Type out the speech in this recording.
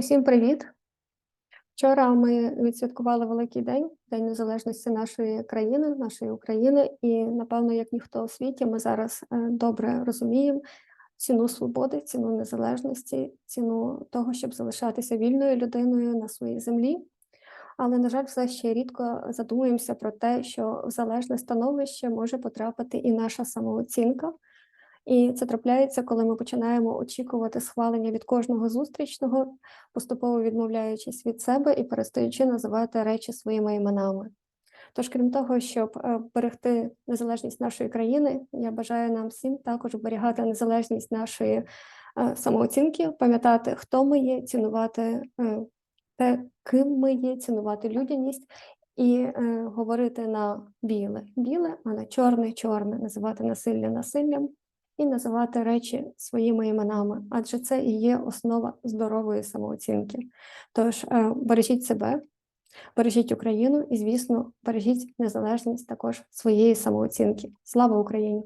Усім привіт! Вчора ми відсвяткували великий день, День Незалежності нашої країни, нашої України, і напевно, як ніхто у світі, ми зараз е, добре розуміємо ціну свободи, ціну незалежності, ціну того, щоб залишатися вільною людиною на своїй землі. Але, на жаль, все ще рідко задумуємося про те, що в залежне становище може потрапити і наша самооцінка. І це трапляється, коли ми починаємо очікувати схвалення від кожного зустрічного, поступово відмовляючись від себе і перестаючи називати речі своїми іменами. Тож, крім того, щоб е, берегти незалежність нашої країни, я бажаю нам всім також зберігати незалежність нашої е, самооцінки, пам'ятати, хто ми є, цінувати е, те, ким ми є, цінувати людяність і говорити на біле біле, а на чорне чорне, називати насилля насиллям і називати речі своїми іменами, адже це і є основа здорової самооцінки. Тож е, бережіть себе, бережіть Україну і, звісно, бережіть незалежність також своєї самооцінки. Слава Україні!